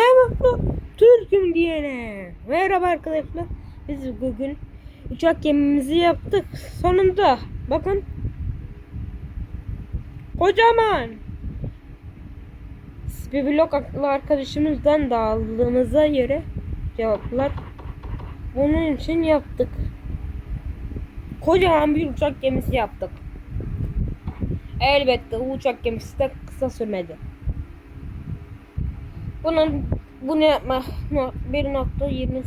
Ne Türk'üm diyene. Merhaba arkadaşlar. Biz bugün uçak gemimizi yaptık. Sonunda. Bakın. Kocaman. Bir blok arkadaşımızdan da aldığımıza göre cevaplar. Bunun için yaptık. Kocaman bir uçak gemisi yaptık. Elbette uçak gemisi de kısa sürmedi. Bunun bunu yapma 1.20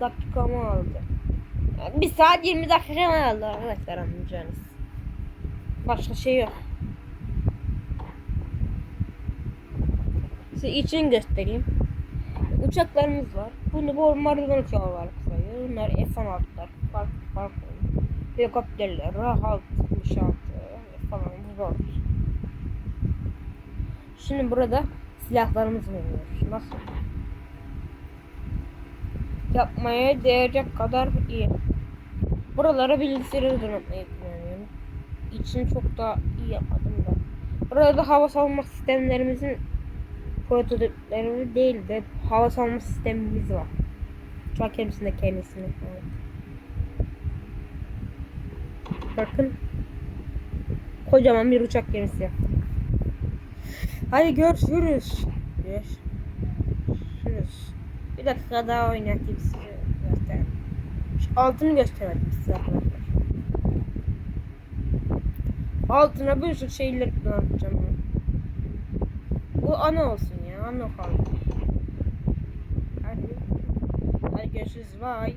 dakikamı aldı. Yani bir saat 20 dakika mı aldı arkadaşlar anlayacağınız. Başka şey yok. Size için göstereyim. Uçaklarımız var. Bunu bu Maradona uçağı var sayıyor. Bunlar F-16'lar. Farklı farklı. Helikopterler. Rahat 66 falan. Var. Şimdi burada silahlarımız bulunuyor. Nasıl? Yapmaya değecek kadar iyi. Buralara bilgisayarı donatmayı planlıyorum. İçini çok da iyi yapmadım da. Burada da hava savunma sistemlerimizin prototipleri değil de hava savunma sistemimiz var. Uçak gemisinde kendisini. Evet. Bakın. Kocaman bir uçak gemisi yaptık. Hadi görüşürüz. Görüşürüz. Bir dakika daha oynatayım size göstereyim. Altını göstereyim size arkadaşlar. Altına bir sürü şeyler kullanacağım. Bu ana olsun ya. Ana kaldı. Hadi. Hadi görüşürüz. Bye.